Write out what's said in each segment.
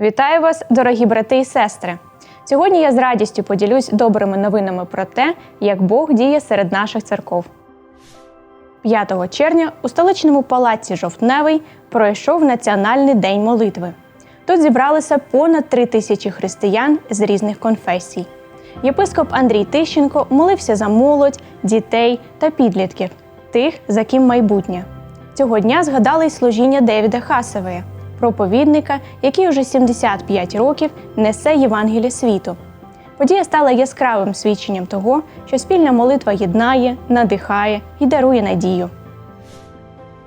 Вітаю вас, дорогі брати і сестри! Сьогодні я з радістю поділюсь добрими новинами про те, як Бог діє серед наших церков. 5 червня у столичному палаці Жовтневий пройшов Національний день молитви. Тут зібралися понад три тисячі християн з різних конфесій. Єпископ Андрій Тищенко молився за молодь, дітей та підлітків, тих, за ким майбутнє. Цього дня згадали й служіння Девіда Хасевея, проповідника, який уже 75 років несе Євангеліє світу. Подія стала яскравим свідченням того, що спільна молитва єднає, надихає і дарує надію.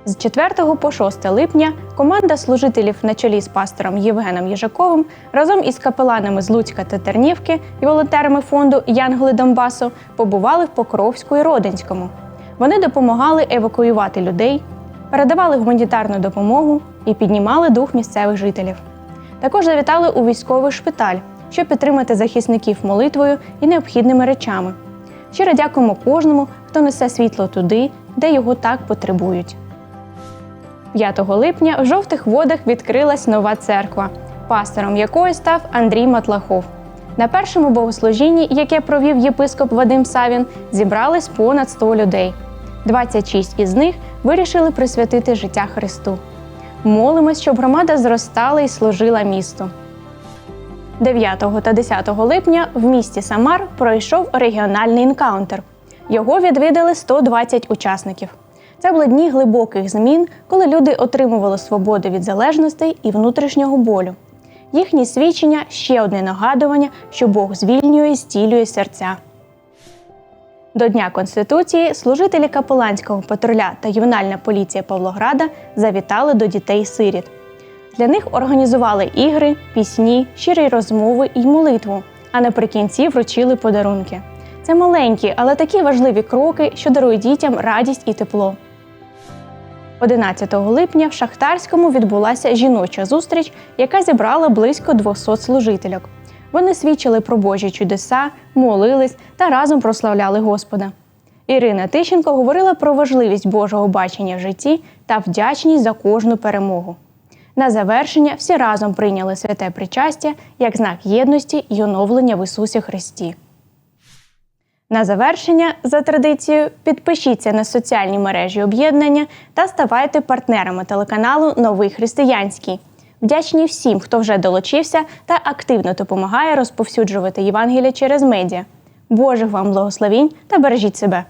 З 4 по 6 липня команда служителів на чолі з пастором Євгеном Єжаковим разом із капеланами з Луцька та Тернівки і волонтерами фонду Янголи Донбасу побували в Покровську і Родинському. Вони допомагали евакуювати людей, передавали гуманітарну допомогу і піднімали дух місцевих жителів. Також завітали у військовий шпиталь, щоб підтримати захисників молитвою і необхідними речами. Щиро дякуємо кожному, хто несе світло туди, де його так потребують. 5 липня в жовтих водах відкрилась нова церква, пастором якої став Андрій Матлахов. На першому богослужінні, яке провів єпископ Вадим Савін, зібрались понад 100 людей. 26 із них вирішили присвятити життя Христу. Молимось, щоб громада зростала і служила місту. 9 та 10 липня в місті Самар пройшов регіональний інкаунтер. Його відвідали 120 учасників. Це були дні глибоких змін, коли люди отримували свободу від залежностей і внутрішнього болю. Їхні свідчення ще одне нагадування, що Бог звільнює і зцілює серця. До Дня Конституції служителі капеланського патруля та ювенальна поліція Павлограда завітали до дітей-сиріт. Для них організували ігри, пісні, щирі розмови і молитву, а наприкінці вручили подарунки. Це маленькі, але такі важливі кроки, що дарують дітям радість і тепло. 11 липня в Шахтарському відбулася жіноча зустріч, яка зібрала близько 200 служительок. Вони свідчили про Божі чудеса, молились та разом прославляли Господа. Ірина Тищенко говорила про важливість Божого бачення в житті та вдячність за кожну перемогу. На завершення всі разом прийняли святе причастя як знак єдності й оновлення в Ісусі Христі. На завершення, за традицією, підпишіться на соціальні мережі об'єднання та ставайте партнерами телеканалу Новий Християнський. Вдячні всім, хто вже долучився та активно допомагає розповсюджувати Євангелія через медіа. Божих вам благословінь та бережіть себе!